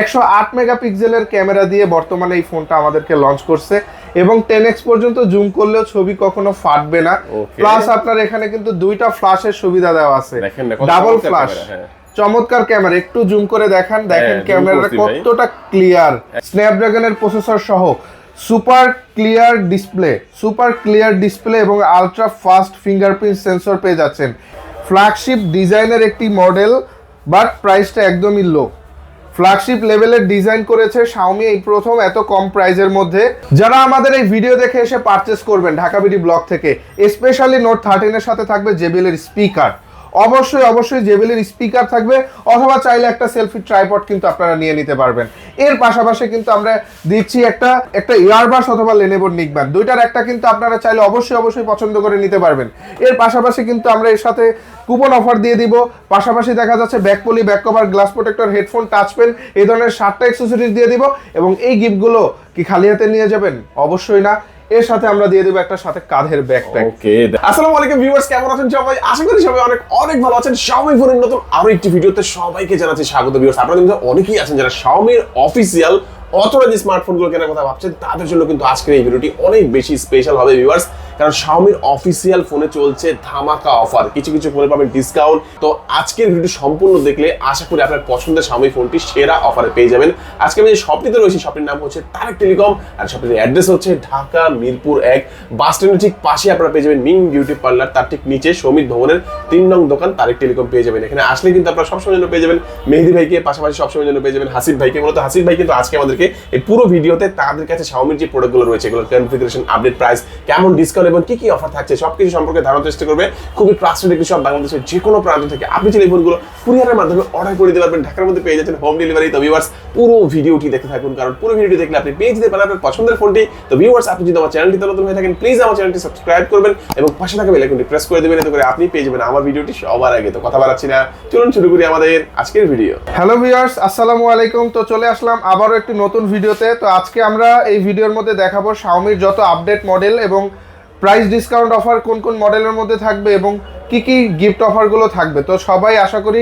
একশো আট মেগাপিক্সেলের ক্যামেরা দিয়ে বর্তমানে এই ফোনটা আমাদেরকে লঞ্চ করছে এবং টেন এক্স পর্যন্ত জুম করলেও ছবি কখনো ফাটবে না। প্লাস আপনার এখানে কিন্তু দুইটা ফ্লাশের সুবিধা দেওয়া আছে। দেখেন ডাবল camera, হ্যাঁ। চমৎকার ক্যামেরা। একটু জুম করে দেখান দেখেন zoom ক্যামেরাটা কতটা ক্লিয়ার স্ন্যাপড্রাগনের প্রসেসর সহ super clear display super clear display এবং আলট্রা ফাস্ট ফিঙ্গারপ্রিন্ট সেন্সর পেয়ে যাচ্ছেন। ফ্ল্যাগশিপ ডিজাইনের একটি মডেল বাট প্রাইসটা একদমই লো ফ্ল্যাগশিপ লেভেলের ডিজাইন করেছে শাওমি এই প্রথম এত কম প্রাইজের মধ্যে। যারা আমাদের এই ভিডিও দেখে এসে পারচেস করবেন ঢাকা বিডি ব্লক থেকে স্পেশালি নোট থার্টিনের সাথে থাকবে জেবিএলের স্পিকার অবশ্যই অবশ্যই জেবিএলের স্পিকার থাকবে, অথবা চাইলে একটা সেলফি ট্রাইপড কিন্তু আপনারা নিয়ে নিতে পারবেন। এর পাশাপাশি কিন্তু আমরা দিচ্ছি একটা একটা ইয়ারবাস অথবা লেনেবোর নিকব্যান্ড দুইটার একটা কিন্তু আপনারা চাইলে অবশ্যই অবশ্যই পছন্দ করে নিতে পারবেন। এর পাশাপাশি কিন্তু আমরা এর সাথে কুপন অফার দিয়ে দিব। পাশাপাশি দেখা যাচ্ছে back poly back cover glass protector headphone touch pen এই ধরনের সাতটা অ্যাক্সেসরিজ দিয়ে দিব। এবং এই গিফটগুলো কি খালি হাতে নিয়ে যাবেন? অবশ্যই না। এর সাথে আমরা দিয়ে দেবো একটা সাথে কাঁধের ব্যাকপ্যাক ওকে আসসালামু আলাইকুম ভিউয়ার্স কেমন আছেন সবাই? আশা করি সবাই অনেক অনেক ভালো আছেন। Xiaomi ফোনের নতুন আরও একটি ভিডিওতে সবাইকে জানাচ্ছি স্বাগত ভিউয়ার্স আপনাদের মধ্যে অনেকেই আছেন যারা Xiaomi অফিসিয়াল স্মার্টফোন স্মার্টফোনগুলো কেনার কথা ভাবছেন তাদের জন্য কিন্তু আজকের এই ভিডিওটি অনেক বেশি স্পেশাল হবে ভিউয়ার্স কারণ শাওমির অফিসিয়াল ফোনে চলছে ধামাকা অফার কিছু কিছু ফোনে পাবেন ডিসকাউন্ট তো আজকের ভিডিও সম্পূর্ণ দেখলে আশা করি আপনার পছন্দের Xiaomi ফোনটি সেরা অফারে পেয়ে যাবেন। আজকে আমি যে শপটিতে রয়েছি শপটির নাম হচ্ছে তারেক টেলিকম আর শপটির অ্যাড্রেস হচ্ছে ঢাকা মিরপুর এক। বাস স্ট্যান্ডের ঠিক পাশে আপনারা পেয়ে যাবেন মিং বিউটি পার্লার তার ঠিক নিচে সমিত ভবনের তিন নং দোকান তারেক টেলিকম পেয়ে যাবেন। এখানে আসলে কিন্তু আপনারা সবসময় জন্য পেয়ে যাবেন মেহেদি ভাইকে, পাশাপাশি সবসময় জন্য পেয়ে যাবেন হাসিফ ভাইকে। মূলত হাসিফ ভাই কিন্তু আজকে আমাদেরকে এই পুরো ভিডিওতে তাদের কাছে শাওমির যে প্রোডাক্টগুলো রয়েছে, এগুলোর কনফিগারেশন আপডেট প্রাইস কেমন ডিসকাউন্ট এবং কি কি অফার থাকছে, সবকিছু সম্পর্কে ধারণা চেষ্টা করবে খুবই ট্রাস্টেড একটি সব বাংলাদেশের যে কোনো প্রান্ত থেকে। আপনি চাইলে ফোনগুলো কুরিয়ারের মাধ্যমে অর্ডার করে দিতে পারবেন, ঢাকার মধ্যে পেয়ে যাচ্ছেন হোম ডেলিভারি তো ভিউয়ার্স পুরো ভিডিওটি দেখতে থাকুন। কারণ পুরো ভিডিওটি দেখলে আপনি পেয়ে যেতে পারেন পছন্দের ফোনটি তো ভিউয়ার্স আপনি যদি আমার চ্যানেলটিতে নতুন হয়ে থাকেন প্লিজ আমার চ্যানেলটি সাবস্ক্রাইব করবেন এবং পাশে থাকা বেল আইকনটি প্রেস করে দেবেন, এতে করে আপনি পেয়ে যাবেন আমার ভিডিওটি সবার আগে। তো কথা বাড়াচ্ছি না, চলুন শুরু করি আমাদের আজকের ভিডিও হ্যালো ভিউয়ার্স আসসালামু আলাইকুম। তো চলে আসলাম আবারও একটি নতুন ভিডিওতে তো আজকে আমরা এই ভিডিওর মধ্যে দেখাবো শাওমির যত আপডেট মডেল এবং প্রাইস ডিসকাউন্ট অফার কোন কোন মডেলের মধ্যে থাকবে এবং কি কি গিফট অফারগুলো থাকবে? তো সবাই আশা করি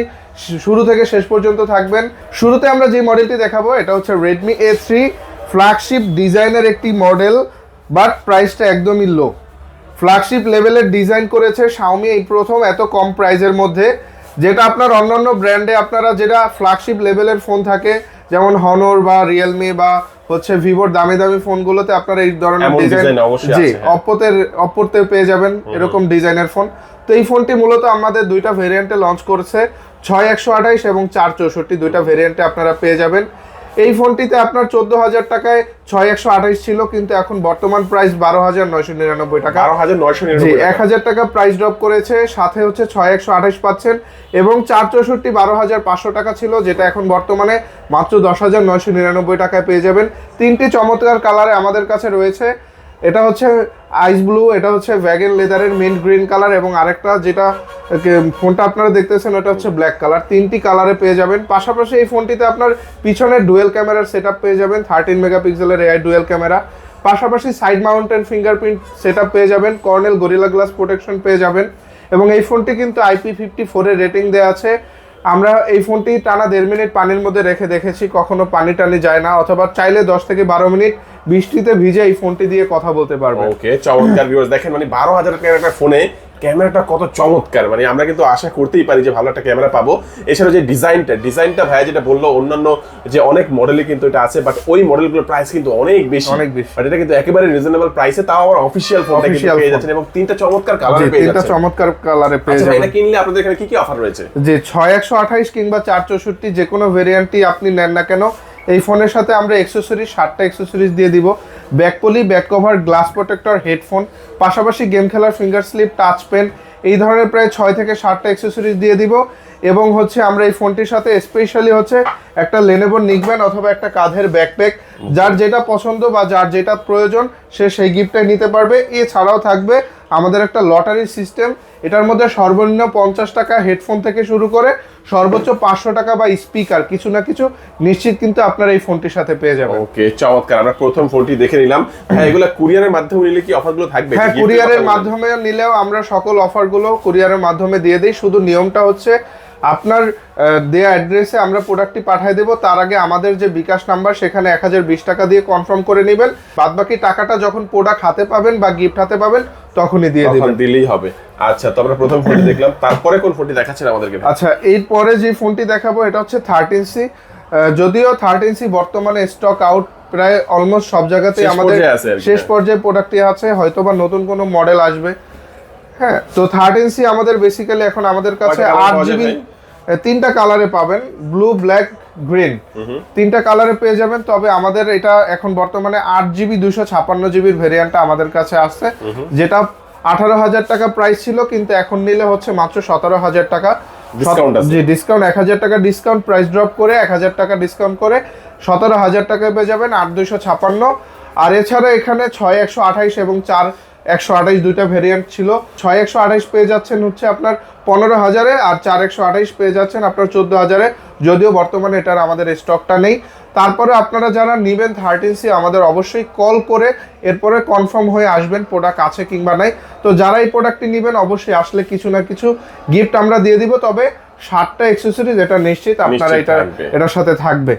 শুরু থেকে শেষ পর্যন্ত থাকবেন। শুরুতে আমরা যে মডেলটি দেখাবো, এটা হচ্ছে রেডমি এ থ্রি ফ্ল্যাগশিপ ডিজাইনের একটি মডেল বাট প্রাইসটা একদমই লো ফ্ল্যাগশিপ লেভেলের ডিজাইন করেছে শাওমি এই প্রথম এত কম প্রাইজের মধ্যে, যেটা আপনার অন্যান্য ব্র্যান্ডে আপনারা যেটা ফ্ল্যাগশিপ লেভেলের ফোন থাকে যেমন হনর বা রিয়েলমি বা হচ্ছে ভিভোর দামি দামি ফোনগুলোতে আপনারা এই ধরনের ডিজাইন জি অপ্পোতের হ্যাঁ। অপ্পোতে অপ্পোতে পেয়ে যাবেন এরকম ডিজাইনের ফোন তো এই ফোনটি মূলত আমাদের দুইটা ভেরিয়েন্টে লঞ্চ করছে ছয় একশো আঠাইশ এবং চার চৌষট্টি দুইটা ভেরিয়েন্টে আপনারা পেয়ে যাবেন। এই ফোনটিতে আপনার চোদ্দ হাজার টাকায় ছয় একশো আঠাইশ ছিল কিন্তু এখন বর্তমান প্রাইস বারো হাজার নয়শো নিরানব্বই টাকা। বারো হাজার নয়শো এক হাজার টাকা প্রাইস ড্রপ করেছে সাথে হচ্ছে ছয় একশো আঠাইশ পাচ্ছেন এবং চার চৌষট্টি বারো হাজার পাঁচশো টাকা ছিল যেটা এখন বর্তমানে মাত্র দশ হাজার নয়শো নিরানব্বই টাকায় পেয়ে যাবেন। তিনটি চমৎকার কালারে আমাদের কাছে রয়েছে। এটা হচ্ছে আইস ব্লু এটা হচ্ছে ভ্যাগন লেদারের মেন গ্রিন কালার এবং আরেকটা যেটা ফোনটা আপনারা দেখতেছেন, ওটা হচ্ছে ব্ল্যাক কালার তিনটি কালারে পেয়ে যাবেন। পাশাপাশি এই ফোনটিতে আপনার পিছনে ডুয়েল ক্যামেরার সেট পেয়ে যাবেন থার্টিন মেগাপিক্সেলের এআই ডুয়েল ক্যামেরা পাশাপাশি সাইড মাউন্টেন ফিঙ্গারপ্রিন্ট সেট পেয়ে যাবেন, কর্নেল গরিলা গ্লাস প্রোটেকশন পেয়ে যাবেন এবং এই ফোনটি কিন্তু আইপি ফিফটি ফোরের রেটিং দেওয়া আছে। আমরা এই ফোনটি টানা দেড় মিনিট পানির মধ্যে রেখে দেখেছি, কখনো পানি টানি যায় না, অথবা চাইলে দশ থেকে বারো মিনিট বৃষ্টিতে ভিজে এই ফোনটি দিয়ে কথা বলতে পারবেন। ওকে চমৎকার ভিউয়ার্স দেখেন মানে বারো হাজার টাকার একটা ফোনে ক্যামেরাটা কত চমৎকার। মানে আমরা কিন্তু আশা করতেই পারি যে ভালো একটা ক্যামেরা পাবো। এছাড়া যে ডিজাইনটা ডিজাইনটা ভাইয়া যেটা বলল অন্যান্য যে অনেক মডেলে কিন্তু এটা আছে বাট ওই মডেলগুলোর প্রাইস কিন্তু অনেক বেশি। অনেক বেশি। বাট এটা কিন্তু একেবারে রিজনেবল প্রাইসে তাও আবার অফিসিয়াল ফোনটা কিন্তু পেয়ে। যাচ্ছেন। এবং তিনটা চমৎকার কালার পেয়ে তিনটা চমৎকার কালারে পেয়ে যাবেন। এটা কিনলে আপনাদের এখানে কি কি অফার রয়েছে? যে ছয় একশো আঠাইশ কিংবা চার চৌষট্টি যে কোনো ভেরিয়েন্টই আপনি নেন না কেন। এই ফোনের সাথে আমরা এক্সেসরিজ ষাটটা এক্সেসরিজ দিয়ে দিব। Back poly back cover glass protector headphone পাশাপাশি গেম খেলার ফিঙ্গার স্লিপ টাচ পেন এই ধরনের প্রায় ছয় থেকে সাতটা এক্সেসরিজ দিয়ে দিব। এবং হচ্ছে আমরা এই ফোনটির সাথে স্পেশালি হচ্ছে একটা লেনেভোর নিকব্যান্ড অথবা একটা কাঁধের ব্যাকপ্যাক যার যেটা পছন্দ বা যার যেটা প্রয়োজন সে সেই গিফটটাই নিতে পারবে। এছাড়াও থাকবে আমাদের একটা লটারি সিস্টেম এটার মধ্যে সর্বনিম্ন পঞ্চাশ টাকা হেডফোন থেকে শুরু করে সর্বোচ্চ পাঁচশো টাকা বা স্পিকার কিছু না কিছু নিশ্চিত কিন্তু আপনার এই ফোনটির সাথে পেয়ে যাবেন। ওকে চমৎকার। আমরা প্রথম ফোনটি দেখে নিলাম। হ্যাঁ এগুলো কুরিয়ারের মাধ্যমে নিলে কি অফারগুলো থাকবে? হ্যাঁ কুরিয়ারের মাধ্যমে নিলেও আমরা সকল অফারগুলো কুরিয়ারের মাধ্যমে দিয়ে দিই। শুধু নিয়মটা হচ্ছে আপনার দেয়া অ্যাড্রেসে আমরা প্রোডাক্টটি পাঠিয়ে দেবো। তার আগে আমাদের যে বিকাশ নাম্বার সেখানে এক হাজার বিশ টাকা দিয়ে কনফার্ম করে নেবেন। বাদ বাকি টাকাটা যখন প্রোডাক্ট হাতে পাবেন বা গিফট হাতে পাবেন তখনই দিয়ে দিবেন। দিলেই হবে। আচ্ছা তো আমরা প্রথম ফোনটি দেখলাম। তারপরে কোন ফোনটি দেখাচ্ছেন আমাদেরকে আচ্ছা এরপরে যে ফোনটি দেখাবো এটা হচ্ছে থার্টিন সি যদিও থার্টিন সি বর্তমানে স্টক আউট প্রায় অলমোস্ট সব জায়গাতেই আমাদের শেষ হ্যাঁ। পর্যায়ে প্রোডাক্টটি আছে হয়তো বা নতুন কোনো মডেল আসবে। হ্যাঁ তো থার্টিন সি আমাদের বেসিক্যালি এখন আমাদের কাছে আট জিবি তিনটা কালারে পাবেন। Blue black green. তিনটা কালারে পেয়ে যাবেন তবে আমাদের এটা এখন বর্তমানে আট জিবি দুশো ছাপান্ন জিবির ভেরিয়েন্টটা আমাদের কাছে আসছে। যেটা আঠারো হাজার টাকা প্রাইস ছিল কিন্তু এখন নিলে হচ্ছে মাত্র সতেরো হাজার টাকা। জি ডিসকাউন্ট এক হাজার টাকা ডিসকাউন্ট প্রাইস ড্রপ করে এক হাজার টাকা ডিসকাউন্ট করে সতেরো হাজার টাকায় পেয়ে যাবেন আট দুইশো ছাপান্ন। আর এছাড়া এখানে ছয় একশো আঠাইশ এবং চার একশো আঠাইশ দুইটা ভেরিয়েন্ট ছিল। ছয় একশো আঠাইশ পেয়ে যাচ্ছেন হচ্ছে আপনার পনেরো হাজারে আর চার একশো আঠাইশ পেয়ে যাচ্ছেন আপনার চোদ্দ হাজারে। যদিও বর্তমানে এটার আমাদের স্টকটা নেই। তারপরে আপনারা যারা নেবেন থার্টিন সি আমাদের অবশ্যই কল করে এরপরে কনফার্ম হয়ে আসবেন প্রোডাক্ট আছে কিংবা নাই। তো যারা এই প্রোডাক্টটি নেবেন অবশ্যই আসলে কিছু না কিছু গিফট আমরা দিয়ে দিব। তবে ষাটটা এক্সেসরিজ এটা নিশ্চিত আপনারা এটা এটার সাথে থাকবে।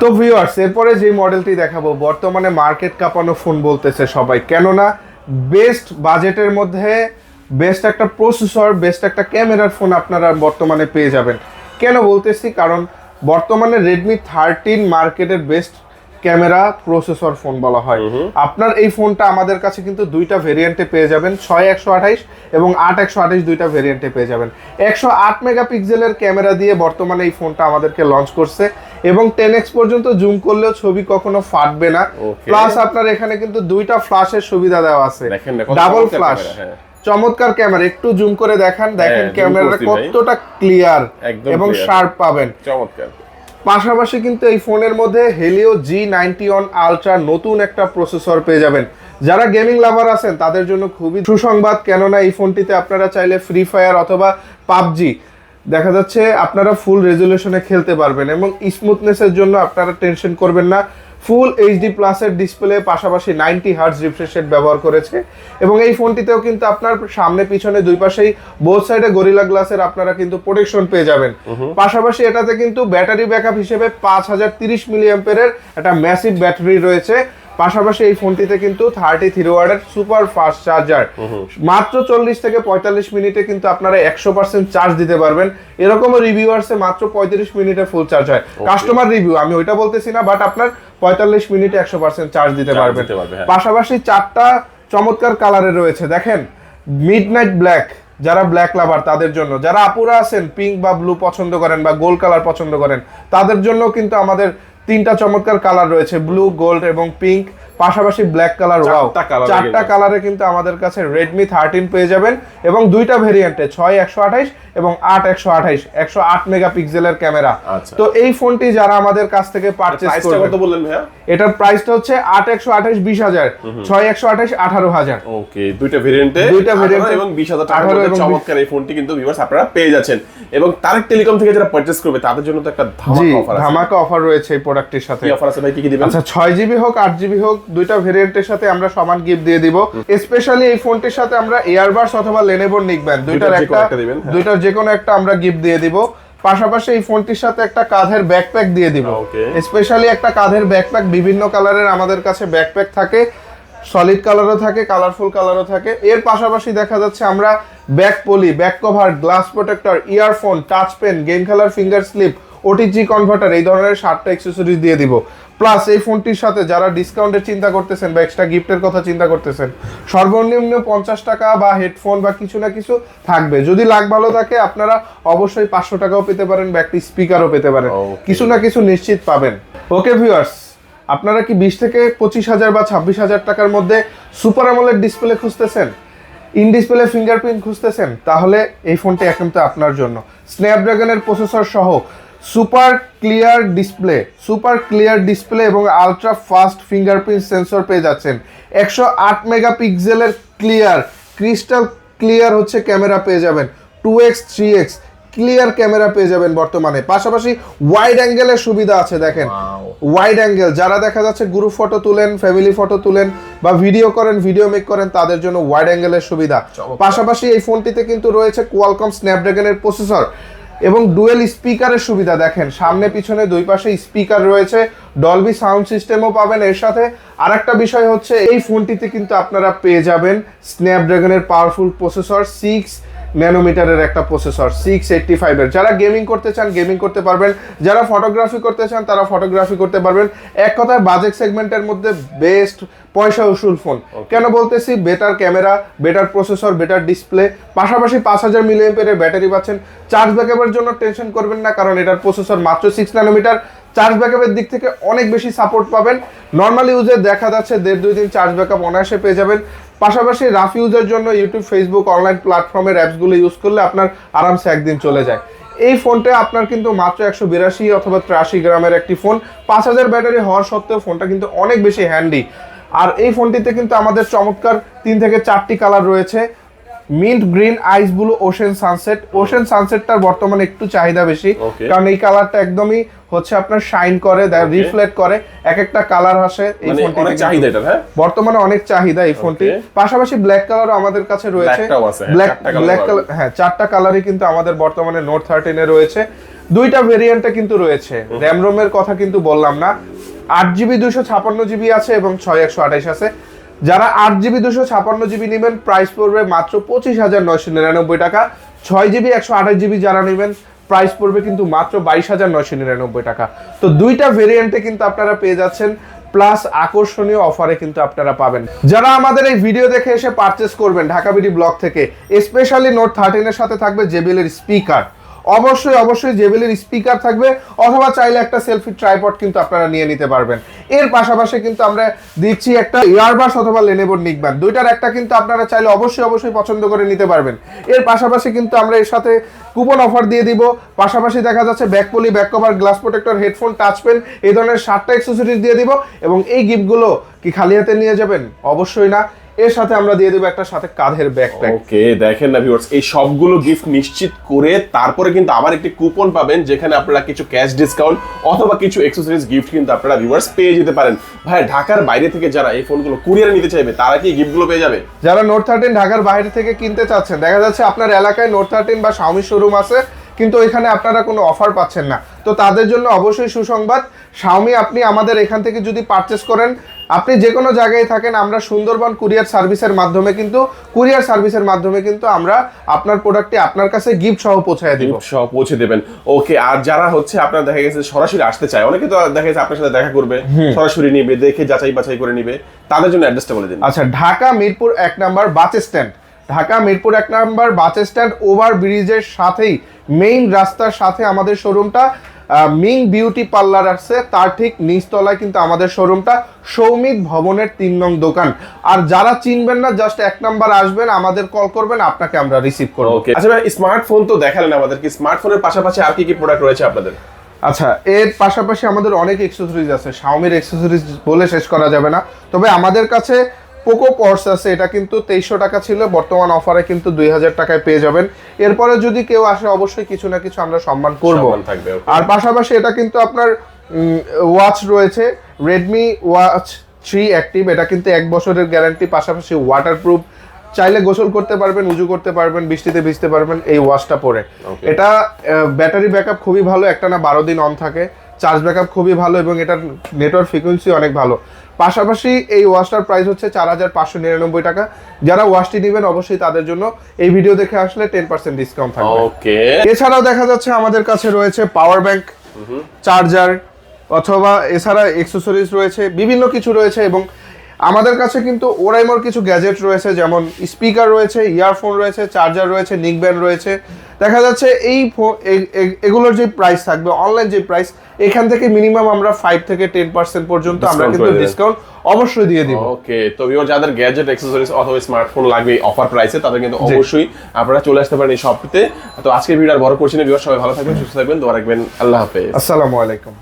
তো ভিউয়ার্স এরপরে যে মডেলটি দেখাবো বর্তমানে মার্কেট কাঁপানো ফোন বলতেছে সবাই। কেননা বেস্ট বাজেটের মধ্যে বেস্ট একটা প্রসেসর বেস্ট একটা ক্যামেরার ফোন আপনারা বর্তমানে পেয়ে যাবেন। কেন বলতেছি? কারণ বর্তমানে রেডমি থার্টিন মার্কেটের বেস্ট ক্যামেরা প্রসেসর ফোন বলা হয়। আপনার এই ফোনটা আমাদের কাছে কিন্তু দুইটা ভেরিয়েন্টে পেয়ে যাবেন ছয় একশো আঠাইশ এবং আট একশো আঠাইশ দুইটা ভেরিয়েন্টে পেয়ে যাবেন। একশো আট মেগাপিক্সেলের ক্যামেরা দিয়ে বর্তমানে এই ফোনটা আমাদেরকে লঞ্চ করছে এবং টেন এক্স পর্যন্ত জুম করলেও ছবি কখনো ফাটবে না। প্লাস আপনার এখানে কিন্তু দুইটা ফ্লাশের সুবিধা দেওয়া আছে। ডাবল ফ্লাশ হ্যাঁ। চমৎকার ক্যামেরা। একটু জুম করে দেখান দেখেন zoom ক্যামেরাটা কতটা ক্লিয়ার এবং শার্প পাবেন। চমৎকার। পাশাপাশি কিন্তু এই ফোনের মধ্যে Helio G ninety one ultra নতুন একটা প্রসেসর পেয়ে যাবেন। যারা গেমিং লাভার আছেন, তাদের জন্য খুবই সুসংবাদ, কেননা এই ফোনটিতে আপনারা চাইলে ফ্রি ফায়ার অথবা পাবজি, দেখা যাচ্ছে আপনারা ফুল রেজলিউশনে খেলতে পারবেন এবং স্মুথনেসের জন্য আপনারা টেনশন করবেন না। ফুল এইচডি প্লাসের ডিসপ্লে পাশাপাশি নাইনটি হার্টস রিফ্রেশ রেট ব্যবহার করেছে। এবং এই ফোনটিতেও কিন্তু আপনার সামনে পিছনে দুই পাশেই বোথ সাইডে গরিলা গ্লাসের আপনারা কিন্তু প্রোটেকশন পেয়ে যাবেন। পাশাপাশি এটাতে কিন্তু ব্যাটারি ব্যাকআপ হিসেবে পাঁচ হাজার তিরিশ মিলিয়াম্পের একটা ম্যাসিভ ব্যাটারি রয়েছে। পাশাপাশি এই ফোনটিতে কিন্তু থার্টি থ্রি ওয়ার্ডের সুপার ফাস্ট চার্জার মাত্র চল্লিশ থেকে পঁয়তাল্লিশ মিনিটে কিন্তু আপনারা একশো পার্সেন্ট চার্জ দিতে পারবেন। এরকমও রিভিউ আসছে মাত্র পঁয়ত্রিশ মিনিটে ফুল চার্জ হয়। কাস্টমার রিভিউ আমি ওইটা বলতেছি না বাট আপনার পঁয়তাল্লিশ মিনিটে একশো পার্সেন্ট চার্জ দিতে পারবেন। পারবে, হ্যাঁ। পাশাপাশি চারটা চমৎকার কালারে রয়েছে। দেখেন মিড নাইট ব্ল্যাক যারা ব্ল্যাক লাভার তাদের জন্য। যারা আপুরা আছেন পিঙ্ক বা ব্লু পছন্দ করেন বা গোল্ড কালার পছন্দ করেন তাদের জন্য কিন্তু আমাদের তিনটা চমৎকার কালার রয়েছে ব্লু গোল্ড এবং পিঙ্ক পাশাপাশি ব্ল্যাক কালার ওয়াও চারটা। কালারে কিন্তু আমাদের কাছে রেডমি থার্টিন পেয়ে যাবেন এবং দুইটা ভেরিয়েন্টে ছয় একশো আঠাইশ এবং আট একশো আঠাইশ একশো আট মেগাপিক্সেলের ক্যামেরা আচ্ছা। তো এই ফোনটি যারা আমাদের কাছ থেকে পারচেস বললেন ভাইয়া? এটার প্রাইসটা হচ্ছে আট একশো আঠাইশ বিশ হাজার ছয় একশো আঠাইশ আঠারো হাজার। ওকে দুইটা ভেরিয়েন্টে দুইটা এ এবং বিশ হাজার টাকার মধ্যে চমৎকার এই ফোনটি কিন্তু ভিউয়ার্স আপনারা পেয়ে যাচ্ছেন। এবং তারেক টেলিকম থেকে যারা পারচেজ করবে তাদের জন্য তো একটা ধামাকা অফার আছে। ধামাকা অফার রয়েছে এই প্রোডাক্টটির সাথে। কি অফার আছে ভাই কি কি দিবেন? আচ্ছা ছয় জিবি হোক আট জিবি হোক দুইটা ভেরিয়েন্টের সাথে আমরা সমান গিফট দিয়ে দিব। স্পেশালি এই ফোনটির সাথে আমরা এয়ারবাস অথবা লেনেভোর নিকবেন দুইটার একটা হ্যাঁ। দুইটার যে কোনো একটা আমরা গিফট দিয়ে দিব। পাশাপাশি এই ফোনটির সাথে একটা কাঁধের ব্যাকপ্যাক দিয়ে দিব। স্পেশালি একটা কাঁধের ব্যাকপ্যাক বিভিন্ন কালারের আমাদের কাছে ব্যাকপ্যাক থাকে। সলিড কালারও থাকে কালারফুল কালারও থাকে। এর পাশাপাশি দেখা যাচ্ছে আমরা back poly back cover glass protector earphone touch pen game খেলার ফিঙ্গার স্লিপ ওটিজি কনভার্টার এই ধরনের সাতটা অ্যাক্সেসরিজ দিয়ে দিব। প্লাস এই ফোনটির সাথে যারা ডিসকাউন্টের চিন্তা করতেছেন বা এক্সট্রা গিফটের কথা চিন্তা করতেছেন সর্বনিম্ন পঞ্চাশ টাকা বা হেডফোন বা কিছু না কিছু থাকবে। যদি লাগ ভালো থাকে আপনারা অবশ্যই পাঁচশো টাকাও পেতে পারেন বা একটি স্পিকারও পেতে পারেন। কিছু না কিছু নিশ্চিত পাবেন। ওকে ভিউয়ার্স আপনারা কি বিশ থেকে পঁচিশ হাজার বা ছাব্বিশ হাজার টাকার মধ্যে সুপার আমলের ডিসপ্লে খুঁজতেছেন? ইন ডিসপ্লে ফিঙ্গারপ্রিন্ট খুঁজতেছেন? তাহলে এই ফোনটি একান্ত আপনার জন্য। স্ন্যাপড্রাগনের প্রসেসর সহ super clear display super clear display এবং আলট্রা ফাস্ট ফিঙ্গারপ্রিন্ট সেন্সর পেয়ে যাচ্ছেন। একশো আট মেগাপিক্সেলের ক্লিয়ার ক্রিস্টাল ক্লিয়ার হচ্ছে ক্যামেরা পেয়ে যাবেন। Two X three X clear camera পেয়ে যাবেন বর্তমানে। পাশাপাশি ওয়াইড অ্যাঙ্গেলের সুবিধা আছে দেখেন। ওয়াইড অ্যাঙ্গেল যারা দেখা যাচ্ছে গ্রুপ ফটো তুলেন ফ্যামিলি ফটো তুলেন বা ভিডিও করেন ভিডিও মেক করেন তাদের জন্য ওয়াইড অ্যাঙ্গেলের সুবিধা। পাশাপাশি এই ফোনটিতে কিন্তু রয়েছে কোয়ালকম স্ন্যাপড্রাগনের প্রসেসর এবং ডুয়েল স্পিকারের সুবিধা, দেখেন, সামনে পিছনে দুই পাশে স্পিকার রয়েছে ডলবি সাউন্ড সিস্টেমও পাবেন এর সাথে। আর একটা বিষয় হচ্ছে, এই ফোনটিতে কিন্তু আপনারা পেয়ে যাবেন স্ন্যাপড্রাগনের পাওয়ারফুল প্রসেসর সিক্স ন্যানোমিটারের একটা প্রসেসর সিক্স এইটটি ফাইভের যারা গেমিং করতে চান গেমিং করতে পারবেন। যারা ফটোগ্রাফি করতে চান তারা ফটোগ্রাফি করতে পারবেন। এক কথায় বাজেট সেগমেন্টের মধ্যে বেস্ট পয়সা উসুল ফোন কেন বলতেছি? Better camera better processor better display পাশাপাশি পাঁচ হাজার মিলিয়ন ব্যাটারি পাচ্ছেন। চার্জ ব্যাকআপের জন্য টেনশন করবেন না কারণ এটার প্রসেসর মাত্র সিক্স ন্যানোমিটার চার্জ ব্যাকআপের দিক থেকে অনেক বেশি সাপোর্ট পাবেন। নর্মাল ইউজে দেখা যাচ্ছে দেড় দুই দিন চার্জ ব্যাকআপ অনায়াসে পেয়ে যাবেন। পাশাপাশি রাফ ইউজের জন্য ইউটিউব ফেসবুক অনলাইন প্ল্যাটফর্মের অ্যাপসগুলো ইউজ করলে আপনার আরামসে একদিন চলে যায়। এই ফোনটা আপনার কিন্তু মাত্র একশো বিরাশি অথবা ত্রাশি গ্রামের একটি ফোন পাঁচ হাজার ব্যাটারি হওয়ার সত্ত্বেও ফোনটা কিন্তু অনেক বেশি হ্যান্ডি আর এই ফোনটিতে কিন্তু আমাদের চমৎকার তিন থেকে চারটি কালার রয়েছে। Mint green ice blue ocean sunset. Ocean সানসেটটার বর্তমানে একটু চাহিদা বেশি। কারণ এই কালারটা একদমই হচ্ছে আপনার শাইন করে রিফ্লেক্ট করে। এক একটা কালার আসে এই মানে ফোনটিতে অনেক চাহিদা এটা হ্যাঁ? বর্তমানে অনেক চাহিদা এই ফোনটি। পাশাপাশি ব্ল্যাক কালারও আমাদের কাছে রয়েছে। হ্যাঁ, ব্ল্যাক চারটা ব্ল্যাক কালার হ্যাঁ চারটা কালারই কিন্তু আমাদের বর্তমানে নোট থার্টিনে রয়েছে। দুইটা ভেরিয়েন্টে কিন্তু রয়েছে। র্যাম রোমের কথা কিন্তু বললাম না। আট জিবি দুশো ছাপান্ন জিবি আছে এবং ছয় একশো আঠাইশ আছে। যারা আট জিবি, দুশো ছাপান্ন জিবি নেবেন প্রাইস পড়বে মাত্র পঁচিশ হাজার নয়শো নিরানব্বই টাকা। ছয় জিবি, একশো আঠাশ জিবি যারা নেবেন প্রাইস পড়বে কিন্তু মাত্র বাইশ হাজার নয়শো নিরানব্বই টাকা। তো দুইটা ভেরিয়েন্টে কিন্তু আপনারা পেয়ে যাচ্ছেন প্লাস আকর্ষণীয় অফারে কিন্তু আপনারা পাবেন। যারা আমাদের এই ভিডিও দেখে এসে পারচেস করবেন ঢাকা বিডি ব্লগ থেকে স্পেশালি নোট থার্টিনের সাথে থাকবে জেবিএলের স্পিকার অবশ্যই অবশ্যই জেবিএলের স্পিকার থাকবে, অথবা চাইলে একটা সেলফি ট্রাইপড কিন্তু আপনারা নিয়ে নিতে পারবেন। এর পাশাপাশি কিন্তু আমরা দিচ্ছি একটা ইয়ারবাস অথবা লেনেবোর নিকব্যান দুইটার একটা কিন্তু আপনারা চাইলে অবশ্যই অবশ্যই পছন্দ করে নিতে পারবেন। এর পাশাপাশি কিন্তু আমরা এর সাথে কুপন অফার দিয়ে দিব। পাশাপাশি দেখা যাচ্ছে back poly back cover glass protector headphone touch pen এই ধরনের সাতটা অ্যাক্সেসরিজ দিয়ে দিব। এবং এই গিফটগুলো কি খালি হাতে নিয়ে যাবেন? অবশ্যই না। এর সাথে আমরা দিয়ে দেবো একটা সাথে কাঁধের ব্যাকপ্যাক ওকে দেখেন না ভিউয়ার্স এই সবগুলো গিফট নিশ্চিত করে তারপরে কিন্তু আবার একটি কুপন পাবেন যেখানে আপনারা কিছু ক্যাশ ডিসকাউন্ট অথবা কিছু এক্সেসরিজ গিফট কিন্তু আপনারা ভিউয়ার্স পেয়ে যেতে পারেন। ভাই ঢাকার বাইরে থেকে যারা এই ফোনগুলো কুরিয়ারে নিতে চাইবে তারা কি গিফটগুলো পেয়ে যাবে? যারা নোট থার্টিন ঢাকার বাইরে থেকে কিনতে চাচ্ছেন দেখা যাচ্ছে আপনার এলাকায় নোট থার্টিন বা শাওমি শোরুম আছে কিন্তু এখানে আপনারা কোনো অফার পাচ্ছেন না। তো তাদের জন্য অবশ্যই সুসংবাদ শাওমি আপনি আমাদের এখান থেকে যদি পারচেস করেন আপনি যে কোনো জায়গায় থাকেন আমরা সুন্দরবন কুরিয়ার সার্ভিসের মাধ্যমে কিন্তু কুরিয়ার সার্ভিসের মাধ্যমে কিন্তু আমরা আপনার প্রোডাক্টটি আপনার কাছে গিফট সহ পৌঁছায় দিব। সহ পৌঁছে দেবেন। ওকে আর যারা হচ্ছে আপনার দেখা গেছে সরাসরি আসতে চায় অনেকে তো দেখা গেছে আপনার সাথে দেখা করবে সরাসরি নিবে দেখে যাচাই বাছাই করে নিবে তাদের জন্য অ্যাড্রেসটা বলে দিন। আচ্ছা ঢাকা মিরপুর এক number bus stand Dhaka Mirpur এক নাম্বার বাস স্ট্যান্ড ওভার ব্রিজের সাথেই মেইন রাস্তার সাথে আমাদের শোরুমটা মিং বিউটি পার্লার আছে তার ঠিক নিচতলায় কিন্তু আমাদের শোরুমটা সৌমিত ভবনের তিন নং দোকান। আর যারা চিনবেন না জাস্ট এক নাম্বার আসবেন আমাদের কল করবেন আপনাকে আমরা রিসিভ করব। ওকে আচ্ছা ভাই স্মার্টফোন তো দেখালেন আমাদের কি স্মার্টফোনের পাশাপাশি আর কি কি প্রোডাক্ট রয়েছে আপনাদের? আচ্ছা এর পাশাপাশি আমাদের অনেক এক্সেসরিজ আছে শাওমির এক্সেসরিজ বলে শেষ করা যাবে না। তবে আমাদের কাছে পোকো পর্স আছে এটা কিন্তু তেইশশো টাকা ছিল বর্তমান অফারে কিন্তু দুই হাজার টাকায় পেয়ে যাবেন। এরপরে যদি কেউ আসে অবশ্যই কিছু না কিছু আমরা সম্মান করব। আর পাশাপাশি এটা কিন্তু আপনার ওয়াচ রয়েছে রেডমি ওয়াচ থ্রি অ্যাক্টিভ এটা কিন্তু এক বছরের গ্যারান্টি পাশাপাশি ওয়াটারপ্রুফ চাইলে গোসল করতে পারবেন উজু করতে পারবেন বৃষ্টিতে ভিজতে পারবেন এই ওয়াচটা পরে। এটা ব্যাটারি ব্যাকআপ খুবই ভালো একটা না বারো দিন অন থাকে। চার্জ ব্যাকআপ খুবই ভালো এবং এটার নেটওয়ার্ক ফ্রিকোয়েন্সি অনেক ভালো। পাশাপাশি এই ওয়াশটার প্রাইস হচ্ছে চার হাজার পাঁচশো নিরানব্বই টাকা। যারা ওয়াশটি নেবেন অবশ্যই তাদের জন্য এই ভিডিও দেখে আসলে টেন পার্সেন্ট ডিসকাউন্ট থাকবে। ওকে এছাড়াও দেখা যাচ্ছে আমাদের কাছে রয়েছে পাওয়ার ব্যাংক চার্জার অথবা এছাড়া এক্সেসরিজ রয়েছে বিভিন্ন কিছু রয়েছে এবং আমাদের কাছে কিন্তু ওরাইমোর কিছু গ্যাজেট রয়েছে যেমন স্পিকার রয়েছে ইয়ারফোন রয়েছে চার্জার রয়েছে নিক ব্যান্ড রয়েছে। দেখা যাচ্ছে এই এগুলোর যে প্রাইস থাকবে অনলাইন যে প্রাইস এখান থেকে মিনিমাম আমরা ফাইভ থেকে টেন পার্সেন্ট পর্যন্ত আমরা কিন্তু ডিসকাউন্ট অবশ্যই দিয়ে দিব। ওকে তো ভিউয়ার যাদের গ্যাজেট অ্যাক্সেসরিজ অথবা স্মার্টফোন লাগবে অফার প্রাইসে তাদের কিন্তু অবশ্যই আপনারা চলে আসতে পারেন এই শপটিতে তো। আজকের ভিডিও আর বড় করছি না ভিউয়ার সবাই ভালো থাকবেন সুস্থ থাকবেন দোয়া রাখবেন আল্লাহ হাফেজ। আসসালামু আলাইকুম।